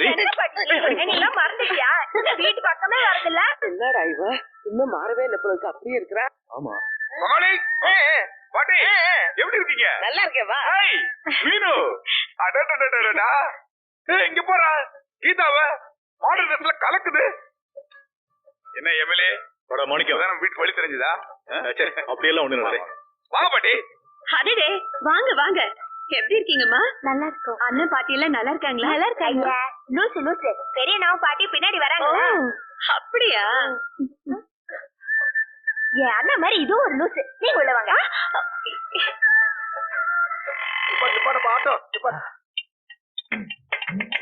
பாட்டி என்னெல்லாம் மறந்துட்டியா? இந்த வீட்டு பக்கமே வரதில்ல. என்னடா இவ? இன்னும் மாறவே இல்ல போல இருக்கு. அப்படியே இருக்கிறா? ஆமா. கமாலி பாட்டி எப்படி இருக்கீங்க? நல்லா இருக்கே வா. ஹாய் மீனு. அடடடடடடா ஏய் இங்க போறா கீதாவ மாடல் ட்ரெஸ்ல கலக்குது. என்ன எம்எல்ஏ? போடா மாணிக்கம் இப்பதான் வீட்டு வழி தெரிஞ்சுதா? சரி அப்படியெல்லாம் ஒண்ணு வாங்க பாட்டி. அடடே வாங்க வாங்க. எப்படி இருக்கீங்கம்மா? நல்லா இருக்கோம். அண்ணன் பாட்டி எல்லாம் நல்லா இருக்காங்களா? நல்லா இருக்காங்க. லூசு லூசு. பெரிய நான் பாட்டி பின்னாடி வராங்க. அப்படியா? என் அண்ணன் மாதிரி இதுவும் ஒரு லூசு. நீங்க உள்ள வாங்க.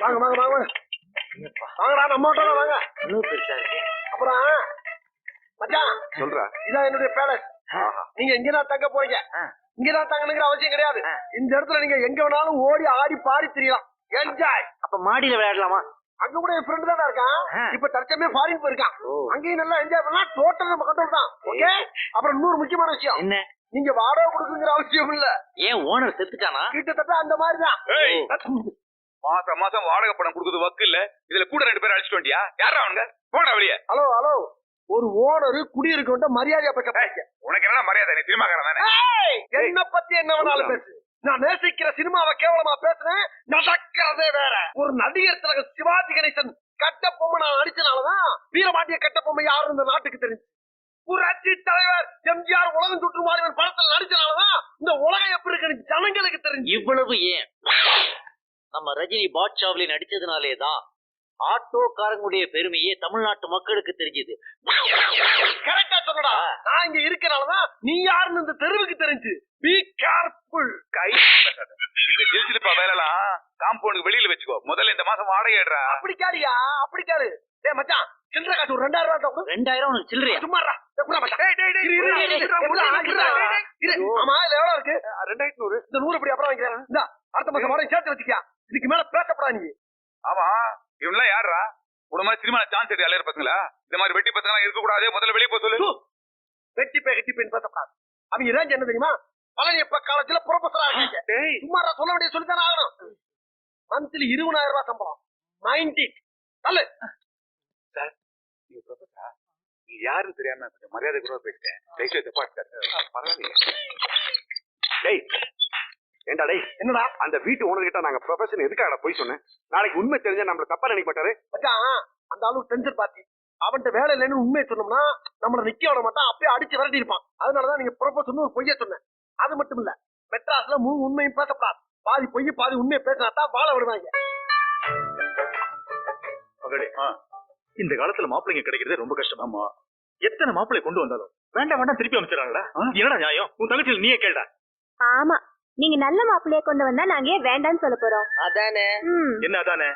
வாங்க வாங்க வாங்க வாங்கடா நம்ம வாங்க. அப்புறம் மச்சான் சொல்றா. இதான் என்னுடைய பேலஸ் நீங்க இங்கதான் தங்க போறீங்க. இங்கதான் தங்கணுங்கிற அவசியம் கிடையாது. இந்த இடத்துல நீங்க எங்க வேணாலும் ஓடி ஆடி பாடி திரியலாம். என்ஜாய் அப்ப மாடியில விளையாடலாமா? அங்க கூட என் ஃப்ரெண்டு தான் இருக்கான். இப்ப தற்சமே ஃபாரின் போயிருக்கான். அங்கேயும் நல்லா என்ஜாய் பண்ணலாம். டோட்டல் நம்ம கண்ட்ரோல் தான். ஓகே அப்புறம் இன்னொரு முக்கியமான விஷயம். என்ன? நீங்க வாடகை கொடுக்குங்கிற அவசியம் இல்ல. ஏன் ஓனர் செத்துட்டானா? கிட்டத்தட்ட அந்த மாதிரி தான் ஏய் மாசம் மாசம் வாடகை பணம் கொடுக்குறது வக்கு இல்ல. இதுல கூட ரெண்டு பேரும் அடிச்சுட்டு வண்டியா? யாரா அவனுங்க போடா வெளியே. ஹலோ ஹலோ ஒரு ஓனர் குடியிருக்க மரியாதையா பேச. பாருங்க உனக்கு என்ன மரியாதை? நீ சினிமாக்காரன் தானே? என்ன பத்தி என்ன வேணாலும் பேசு. நான் நேசிக்கிற சினிமாவை கேவலமா பேசுறேன் நடக்கிறதே வேற. ஒரு நடிகர் திலகம் சிவாஜி கணேசன் கட்டபொம்மை நான் நடிச்சனாலதான் வீரபாண்டிய கட்டபொம்மை யாரு இந்த நாட்டுக்கு தெரிஞ்சு. புரட்சி தலைவர் எம்ஜிஆர் உலகம் சுற்று மாறிவன் படத்துல நடிச்சனாலதான் இந்த உலகம் எப்படி இருக்கு ஜனங்களுக்கு தெரிஞ்சு. இவ்வளவு ஏன்? நம்ம ரஜினி பாட்ஷாவில நடிச்சதுனாலே தான் ஆட்டோக்காரங்களுடைய பெருமையே தமிழ்நாட்டு மக்களுக்கு தெரிஞ்சது. கரெக்டா சொல்லடா. நான் இங்க இருக்கனாலதான் நீ யாருன்னு இந்த தெருவுக்கு தெரிஞ்சு. பி கேர்ஃபுல் கை. இந்த வேலைலாம் காம்பவுண்டுக்கு வெளியில வச்சுக்கோ. முதல்ல இந்த மாசம் வாடகை ஏடுறா அப்படி கேரியா அப்படி கேரு டேய் மச்சான் சில்லறை காசு ஒரு ரெண்டாயிரம் ரூபாய். ரெண்டாயிரம் உனக்கு சில்லறையா? சும்மாடா. ஆமா இதுல எவ்வளவு இருக்கு? ரெண்டாயிரத்தி நூறு. இந்த நூறு இப்படி அப்புறம் வாங்கிக்கிறேன்? அடுத்த மாசம் வாடகை சேர்த்து வச்சுக்கியா. இதுக்கு மேல பேசப்படா நீ ஆமா. இவன்லாம் யாருடா உன மாதிரி சினிமா சான்ஸ் எடுத்து அலையிற பசங்களா இந்த மாதிரி வெட்டி பசங்க இருக்க கூடாது முதல்ல வெளியே போக சொல்லு. வெட்டி பே கட்டி பெண் பேசப்படாது அவங்க ரேஞ்ச் என்ன தெரியுமா? பழனியப்ப காலேஜ்ல ப்ரொஃபஸரா இருக்காங்க. சும்மா சொல்ல வேண்டிய சொல்லித்தானே ஆகணும். மந்த்லி இருபதாயிரம் ரூபாய் சம்பளம். நைன்டி அல்ல நீ ப்ரொஃபஸரா நீ யாருன்னு தெரியாம கொஞ்சம் மரியாதை கூட பேசிட்டேன். தயவுசெய்து தப்பா. பரவாயில்லையே. டேய் ஏண்டா டேய் என்னடா? அந்த வீட்டு ஓனர் கிட்ட நாங்க ப்ரொஃபஷன் எதுக்காக போய் சொன்னேன்? நாளைக்கு உண்மை தெரிஞ்சா நம்மள தப்பா நினைக்க மாட்டாரு. அந்த அளவுக்கு டென்ஷன் பாத்தி. அவன்கிட்ட வேலை இல்லைன்னு உண்மையை சொன்னோம்னா நம்மள நிக்க விட மாட்டான் அப்படியே அடிச்சு விரட்டி இருப்பான் அதனாலதான் நீங்க ப்ரொபோசல் ஒரு பொய்ய சொன்னேன். அது மட்டும் இல்ல மெட்ராஸ்ல முழு உண்மையும் பேசப்படாது. பாதி பொய் பாதி உண்மையை பேசினா தான் வாழ விடுவாங்க. இந்த காலத்துல மாப்பிள்ளைங்க கிடைக்கிறதே ரொம்ப கஷ்டம். ஆமா. எத்தனை மாப்பிள்ளை கொண்டு வந்தாலும்? வேண்டாம் வேண்டாம் திருப்பி அமைச்சிடறாங்கடா என்னடா நியாயம்? உன் தங்கச்சியில் நீயே கேட்டா ஆமா. நீங்க நல்ல மாப்பிள்ளைய கொண்டு வந்தா நாங்க ஏன் வேண்டாம்னு சொல்ல போறோம்? அதானே. என்ன அதானே?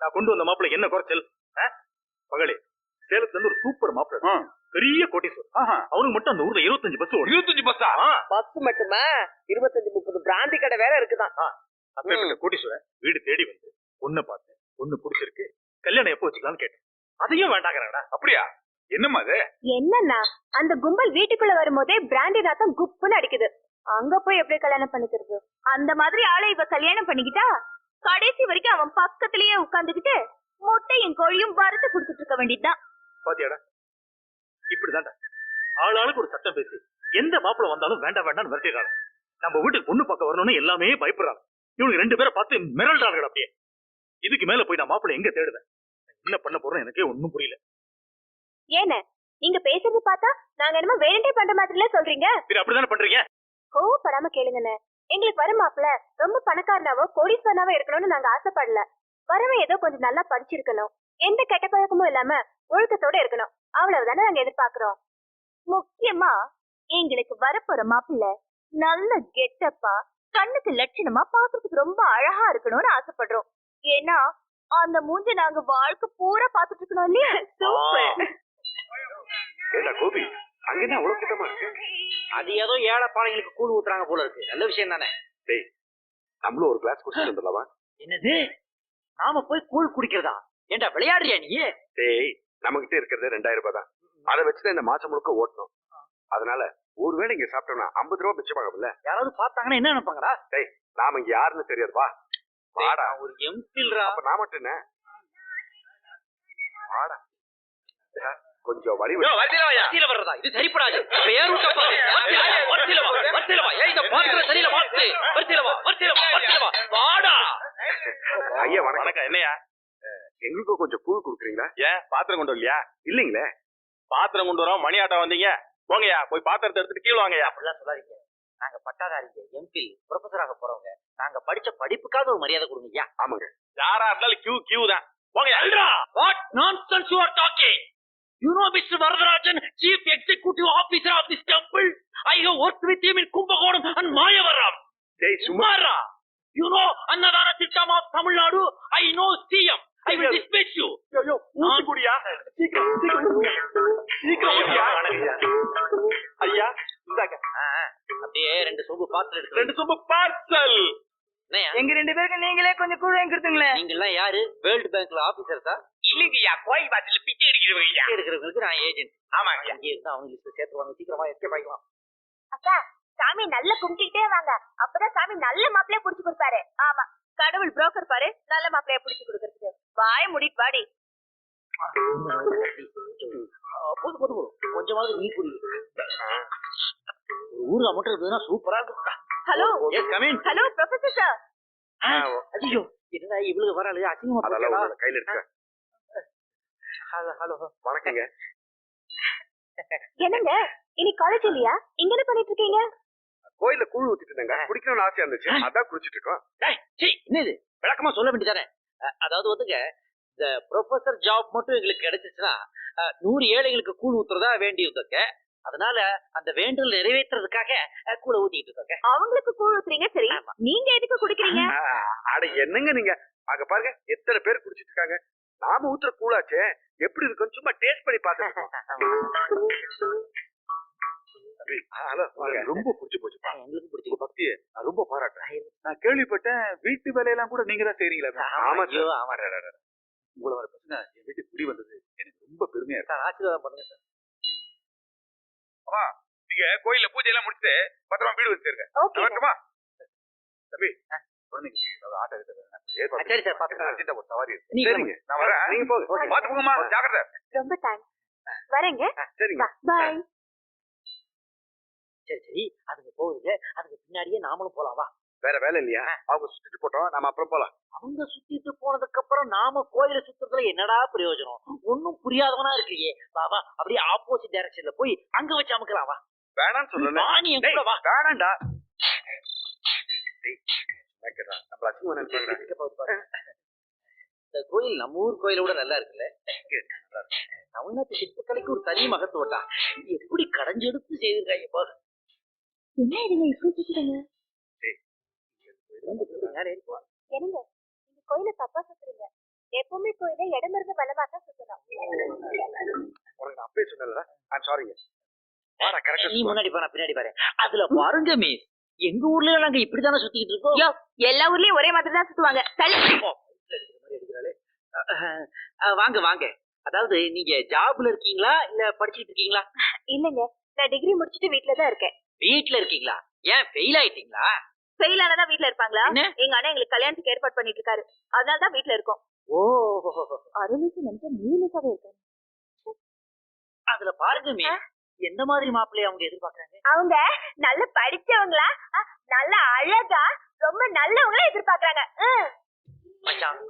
நான் கொண்டு வந்த மாப்பிள்ளை என்ன குறைச்சல்? மகளே சேலத்துல இருந்து ஒரு சூப்பர் மாப்பிள்ளை பெரிய கோட்டீஸ்வரர். அவனுக்கு மட்டும் அந்த ஊர்ல இருபத்தஞ்சு பஸ் இருபத்தஞ்சு பஸ்ஸா பஸ் மட்டுமா? இருபத்தஞ்சு முப்பது பிராந்தி கடை வேற இருக்குதான். கோட்டீஸ்வரன் வீடு தேடி வந்து பொண்ணை பார்த்து பொண்ணு பிடிச்சிருக்கு கல்யாணம் எப்போ வச்சுக்கலாம்னு கேட்டேன். அதையும் வேண்டாங்கிறாடா அப்படியா? என்னம்மா அது? என்னன்னா அந்த கும்பல் வீட்டுக்குள்ள வரும்போதே பிராண்டி நாத்தம் குப்புன்னு அடிக்குது. அங்க போய் எப்படி கல்யாணம் பண்ணிக்கிறது? அந்த மாதிரி ஆளை இவ கல்யாணம் பண்ணிக்கிட்டா? கடைசி வரைக்கும் அவன் பக்கத்திலேயே உட்கார்ந்துகிட்டு முட்டையும் கோழியும் வறுத்து குடுத்துட்டு இருக்க வேண்டியதுதான். பாத்தியாடா? இப்படிதான்டா. ஆளாளுக்கு ஒரு சட்டம் பேசி. எந்த மாப்பிள்ளை வந்தாலும் வேண்டாம் வேண்டாம்னு விரட்டிடுறாங்க நம்ம வீட்டுக்கு பொண்ணு பார்க்க வரணும்னு எல்லாமே பயப்படுறாங்க இவனுக்கு ரெண்டு பேரை பார்த்து மிரள்றாங்க அப்படியே. இதுக்கு மேல போய் நான் மாப்பிள்ளை எங்க தேடுவேன்? என்ன பண்ண போறேன் எனக்கே ஒண்ணும் புரியல. ஏன நீங்க பேசுறது பார்த்தா நாங்க என்னமோ வேணுண்டே பண்ற மாதிரில சொல்றீங்க. சரி அப்படிதானே பண்றீங்க? கோவப்படாம கேளுங்கண்ணே. எங்களுக்கு வர மாப்பிள ரொம்ப பணக்காரனாவோ கோடீஸ்வரனாவோ இருக்கணும்னு நாங்க ஆசைப்படல. வரவன் ஏதோ கொஞ்சம் நல்லா படிச்சிருக்கணும். எந்த கெட்ட பழக்கமும் இல்லாம ஒழுக்கத்தோட இருக்கணும். அவ்வளவுதானே நாங்க எதிர்பார்க்கிறோம். முக்கியமா எங்களுக்கு வரப்போற மாப்பிள்ள நல்ல கெட்டப்பா கண்ணுக்கு லட்சணமா பாக்குறதுக்கு ரொம்ப அழகா இருக்கணும்னு ஆசைப்படுறோம். ஏன்னா அந்த மூஞ்ச நாங்க வாழ்க்கை பூரா பாத்துட்டு இருக்கணும் இல்லையா? சூப்பர் கோபி? அங்க என்ன அவ்வளவு கிட்டமா இருக்கு? அது ஏதோ ஏழை பாளைங்களுக்கு கூழ் ஊத்துறாங்க போல இருக்கு. நல்ல விஷயம் தானே? டேய் நம்மளும் ஒரு கிளாஸ் குடிச்சிட்டு வந்துடலாமா? என்னது? நாம போய் கூழ் குடிக்கிறதா? ஏண்டா விளையாடுறியா நீ? டேய் நம்ம கிட்ட இருக்கிறது ரெண்டாயிரம் ரூபாய் தான். அதை வச்சுதான் இந்த மாசம் முழுக்க ஓட்டணும். அதனால ஒருவேளை இங்க சாப்பிட்டோம்னா ஐம்பது ரூபா மிச்சமாகும்ல யாராவது பார்த்தாங்கன்னா என்ன நினைப்பாங்கடா? நாம இங்க யாருன்னு தெரியாது வா. வாடா. ஒரு எம்பில்ரா அப்ப நான் மட்டும் என்ன? சார், கொஞ்சம் வழி வரிசையில வர்றதா? இது சரிப்படாது. பேர் விட்ட பாரு. வரிசையில வா, வரிசையில வா. ஏய், இந்த பாத்திரம் சரியில்ல, மாத்து. வரிசையில வா, வரிசையில வா, வரிசையில வா. வாடா. ஐயா வணக்கம். என்னையா? எங்களுக்கும் கொஞ்சம் கூழ் கொடுக்குறீங்களா? ஏன்? பாத்திரம் கொண்டு வரலையா? இல்லைங்களே. பாத்திரம் கொண்டு வரோம். மணி ஆட்டம் வந்தீங்க. போங்கய்யா. போய் பாத்திரத்தை எடுத்துட்டு கீழே வாங்கய்யா. அப்படிலாம் சொல்லாதீங்க. நாங்க பட்டாதாரிங்க. எம்பி ப்ரொஃபஸராக போறவங்க. நாங்க படிச்ச படிப்புக்காக ஒரு மரியாதை கொடுங்க ஐயா ஆமாங்க. யாரா இருந்தாலும் கியூ கியூ தான். போங்கய்யா. Aldra, what nonsense you are talking? You know Mr. Varadarajan, Chief Executive Officer of this temple? I have worked with him in Kumbakonam and Mayavaram. டேய் சும்மா Sumara, you know Annadana Thittam of Tamil Nadu? I know CM. I will dismiss you. ஐயோ ஊசி குடியா சீக்கிரம் சீக்கிரம் சீக்கிரம் ஊசியா ஐயா இந்தாங்க அப்படியே ரெண்டு சொம்பு பாத்திரம் எடுத்து ரெண்டு சொம்பு பார்சல் என்னய்யா? எங்க ரெண்டு பேருக்கு நீங்களே கொஞ்சம் கூழ் வாங்கி கொடுத்துங்களேன் நீங்க எல்லாம் யாரு வேர்ல்ட் பேங்க்ல ஆபீசர்ஸா இல்லைங்கய்யா கோயில் பாத்தில பிச்சை எடுக்கிறவங்க எடுக்கிறவங்களுக்கு நான் ஏஜென்ட் ஆமாங்க. இங்கே இருந்து அவங்க லிஸ்ட் சேர்த்துவாங்க சீக்கிரமா எஸ்கேப் ஆகிக்கலாம் அக்கா சாமி நல்லா கும்பிட்டுக்கிட்டே வாங்க. அப்பதான் சாமி நல்ல மாப்பிளைய புடிச்சு கொடுப்பாரு. ஆமா. கடவுள் புரோக்கர் பாரு. நல்ல மாப்பிளைய புடிச்சு கொடுக்கறதுக்கு. வாய முடிட்டு வாடி. போதும் போதும் போதும் கொஞ்சமாவது நீ ஒரு ஊர்ல மட்டும் இருந்ததுன்னா சூப்பரா இருக்கும் hello yes come in hello professor sir ஐயோ என்னடா இவளுக்கு வராது அசிங்கமா அதெல்லாம். உங்களை கையில இருக்கு ஹலோ ஹலோ வணக்கங்க. என்னங்க? இன்னைக்கு காலேஜ் இல்லையா? இங்க என்ன பண்ணிட்டு இருக்கீங்க? கோயில்ல கூழ் ஊத்திட்டு இருந்தாங்க குடிக்கணும்னு ஆசையா இருந்துச்சு. அதான் குடிச்சிட்டு இருக்கோம் டேய், சீ, என்னது? விளக்கமா சொல்ல வேண்டியதானே? அதாவது வந்துங்க இந்த ப்ரொஃபசர் ஜாப் மட்டும் எங்களுக்கு கிடைச்சிச்சுன்னா நூறு ஏழைகளுக்கு கூழ் ஊத்துறதா வேண்டி இருந்தோங்க அதனால அந்த வேண்டல் நிறைவேற்றுறதுக்காக கூழ ஊத்திட்டு இருக்கோங்க. அவங்களுக்கு கூழ் ஊத்துறீங்க? சரி. நீங்க எதுக்கு குடிக்கிறீங்க? அட என்னங்க நீங்க? அங்க பாருங்க எத்தனை பேர் குடிச்சிட்டு இருக்காங்க நாம ஊத்துற கூழாச்சே. எப்படி இருக்கும் சும்மா டேஸ்ட் பண்ணி பாத்துருக்கோம் ரொம்ப பிடிச்சு போச்சுப்பா. எங்களுக்கு பிடிச்சிருக்கு பக்தியை நான் ரொம்ப பாராட்டுறேன். நான் கேள்விப்பட்டேன் வீட்டு வேலையெல்லாம் கூட நீங்க தான் செய்றீங்களா? ஆமா ஆமா உங்களை வர பசங்க என் வீட்டுக்கு குடி வந்தது. எனக்கு ரொம்ப பெருமையா இருக்கு. சார் ஆசீர்வாதம் பண்ணுங்க சார். நீங்க கோயில்ல பூஜை எல்லாம் முடிச்சுட்டு பத்திரமா வீடு வச்சிருக்க தம்பி. குழந்தைங்க ஏதாவது ஆட்டோ சரி சார், பாத்துக்கலாம். அர்ஜென்ட்டா ஒரு சவாரி இருக்கு. நீங்க சரிங்க. நான் வரேன். நீங்க போங்க. ஓகே. பாத்து போங்கம்மா. ஜாக்கிரதை. ரொம்ப தேங்க்ஸ் வரேங்க. சரிங்க. பாய் சரி சரி. அதுங்க போகுதுங்க. அதுக்கு பின்னாடியே நாமளும் போலாம். வா. வேற வேலை இல்லையா? அவங்க சுத்திட்டு போட்டோம் நாம அப்புறம் போலாம். அவங்க சுத்திட்டு போனதுக்கு அப்புறம் நாம கோயில சுத்துறதுல என்னடா பிரயோஜனம்? ஒண்ணும் புரியாதவனா இருக்கீங்க வா வா. அப்படியே ஆப்போசிட் டைரக்ஷன்ல போய் அங்க வச்சு அமுக்கலாம். வா. வேணாம்னு கூட வா. வேணாம்டா. பாரு. இந்த கோயில் நம்ம ஊர் கோயிலை விட நல்லா இருக்குல்ல? தமிழ்நாட்டு சிற்பக்கலைக்கு ஒரு தனி மகத்துவட்டா எப்படி கடைஞ்செடுத்து செய்திருக்காங்க பாரு. என்ன இதுங்க இப்படி சுத்துறீங்க மேலே ஏறி போ. என்னங்க இந்த கோயில தப்பா சுத்துறீங்க. எப்பவுமே கோயில இடமிருந்து வலமா தான் சுத்தணும். உனக்கு நான் அப்பவே சொன்னேன்ல. ஐம் சாரிங்க நீ முன்னாடி போ நான் பின்னாடி பாரு. அதுல பாருங்க மிஸ் எங்க ஊர்ல நாங்க இப்படித்தானே சுத்திக்கிட்டு இருக்கோம்? யோ எல்லா ஊர்லயும் ஒரே மாதிரி தான் சுத்துவாங்க. தள்ளி வாங்க வாங்க. அதாவது நீங்க ஜாப்ல இருக்கீங்களா? இல்ல படிச்சிட்டு இருக்கீங்களா? இல்லங்க. நான் டிகிரி முடிச்சிட்டு வீட்ல தான் இருக்கேன். வீட்ல இருக்கீங்களா? ஏன் ஃபெயில் ஆயிட்டீங்களா? ஃபெயில் ஆனதா வீட்ல இருப்பாங்களா? எங்க அண்ணன் எங்களுக்கு கல்யாணத்துக்கு ஏற்பாடு பண்ணிட்டு இருக்காரு. அதனால தான் வீட்ல இருக்கோம். ஓ. அருளுக்கு நினைச்சா நீலசாவே இருக்காரு. அதுல பாருங்க எந்த மாதிரி மாப்பிள்ளைய அவங்க எதிர்பார்க்கறாங்க? அவங்க நல்ல படிச்சவங்களா நல்ல அழகா ரொம்ப நல்லவங்களா எதிர்பார்க்கறாங்க. மச்சான்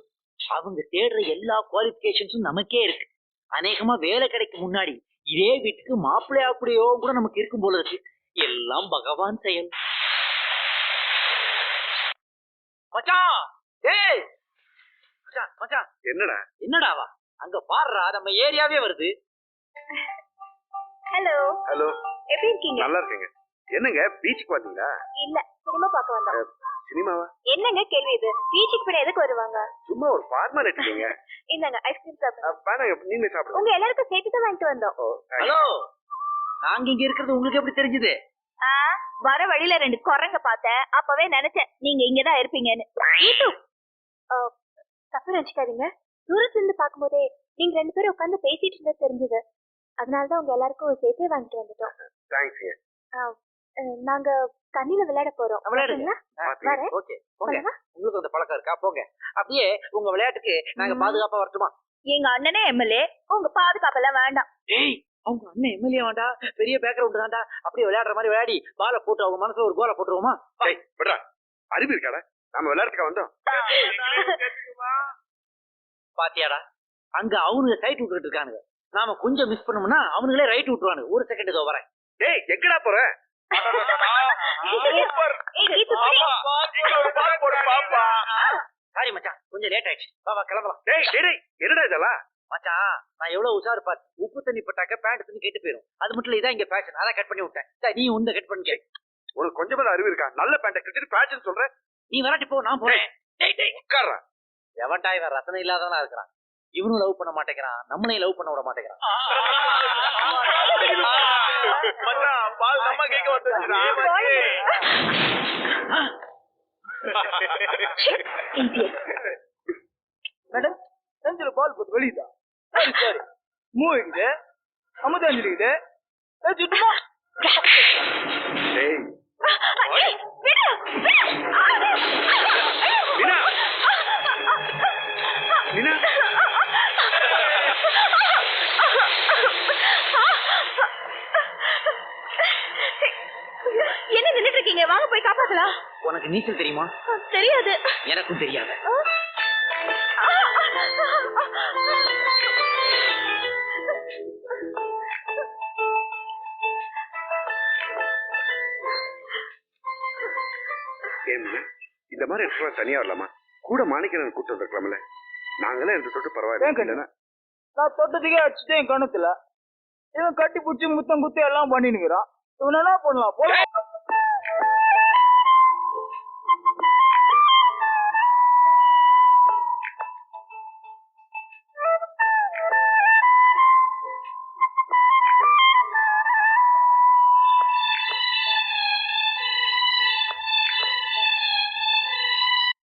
அவங்க தேடுற எல்லா குவாலிபிகேஷன்ஸும் நமக்கே இருக்கு. அநேகமா வேலை கிடைக்கும் முன்னாடி இதே வீட்டுக்கு மாப்பிள்ளை அப்படியோ கூட நமக்கு இருக்கும் போல இருக்கு. எல்லாம் பகவான் செயல். மச்சான் ஏய்! மச்சான் மச்சான். என்னடா? என்னடாவா அங்க பாருடா நம்ம ஏரியாவே வருது. ஹலோ ஹலோ எப்படி இருக்கீங்க? நல்லா இருக்கீங்க. என்னங்க பீச்சுக்கு வந்தீங்களா? இல்ல சினிமா பார்க்க வந்தோம். சினிமாவா என்னங்க கேள்வி இது? பீச்சுக்கு பின்ன எதுக்கு வருவாங்க? சும்மா ஒரு ஃபார்மாலிட்டிங்க இந்தாங்க ஐஸ்கிரீம் சாப்பிடுங்க. வேணாம் நீங்களே சாப்பிடுங்க. உங்க எல்லாருக்கும் சேர்த்து தான் வாங்கிட்டு வந்தோம். ஹலோ நாங்க இங்க இருக்கிறது உங்களுக்கு எப்படி தெரிஞ்சது? ஆ, வர வழியில ரெண்டு குரங்க பார்த்தேன். அப்பவே நினைச்சேன் நீங்க இங்கதான் இருப்பீங்கன்னு. ஈட்டு. ஆ, தப்பு நினைச்சுக்காதீங்க. தூரத்துல இருந்து பார்க்கும்போதே நீங்க ரெண்டு பேரும் உட்கார்ந்து பேசிட்டு இருந்தது தெரிஞ்சது. அதனாலதான் உங்க எல்லாருக்கும் சேர்த்தே வாங்கிட்டு வந்துட்டோம். அஹ், நாங்க தண்ணியில விளையாட போறோம். ஓகே? உங்களுக்கு அந்த பழக்கம் இருக்கா? போங்க. அப்படியே உங்க விளையாட்டுக்கு நாங்க. பாதுகாப்பா வரட்டுமா? எங்க அண்ணனே எம்எல்ஏ உங்க பாதுகாப்பெல்லாம் வேண்டாம். ஏய் அவங்க அண்ணன் எம்எல்ஏ வேண்டா. பெரிய பேக்ரவுண்ட் தான்டா அப்படியே விளையாடுற மாதிரி விளையாடி பாலை போட்டு அவங்க மனசுல ஒரு கோலை போட்டுருவோமா? டேய் விடுறா. அறிவு இருக்காடா? நம்ம விளையாட்டுக்கா வந்தோம்? பாத்தியாடா. அங்க அவனுங்க சைட் விட்டுட்டு இருக்கானுங்க. நாம கொஞ்சம் மிஸ் பண்ணோம்னா அவனுங்களே ரைட் விட்டுருவானுங்க. ஒரு செகண்ட் இதோ வரேன். டேய் எங்கடா போற? சாரி மச்சான். கொஞ்சம் லேட் ஆயிடுச்சு. வா வா கிளம்பலாம். டேய் டேய், என்னடா இதெல்லாம்? மச்சான் நான் எவ்வளவு உஷாரு பாத்து உப்பு தண்ணி பட்டாக்க பேண்ட் துணி கெட்டு போயிடும் அது மட்டும் இல்ல இதான் இங்க ஃபேஷன் அதான் கட் பண்ணி விட்டேன். சரி, நீ உந்த கட் பண்ணிக்க. உனக்கு கொஞ்சமாவது அறிவு இருக்கா? நல்ல பேண்ட கிழிச்சிட்டு ஃபேஷன் சொல்ற? நீ வராட்டி போ நான் போறேன். டேய் டேய் உட்கார்றா. எவன்டா இவன் ரசனை இல்லாதவனா இருக்கிறான்? இவனும் லவ் பண்ண மாட்டேங்கிறான் நம்மளையும் லவ் பண்ண விட மாட்டேங்கிறான் பால் கேக்க மேடம் செஞ்சில பால் போட்டு வெளியுதா சரி சரி மூவிங்குது அமுதாஞ்சிருக்குது சுத்தமா டேய் ஏய், என்ன நின்னுட்டு இருக்கீங்க வாங்க போய் காப்பாத்தலாம். உனக்கு நீச்சல் தெரியுமா? தெரியாது. எனக்கும் தெரியாது. இந்த மாதிரி இடத்துல தனியா வரலாமா? கூட மாணிக்கரன் கூட்டு வந்திருக்கலாம்ல. நாங்களே இருந்து தொட்டு பரவாயில்ல. நான் தொட்டதுக்கே அடிச்சுட்டேன் என் கணத்துல இவன் கட்டி பிடிச்சி முத்தம் குத்தி எல்லாம் பண்ணினுக்கிறான். இவன் என்ன பண்ணலாம்? போல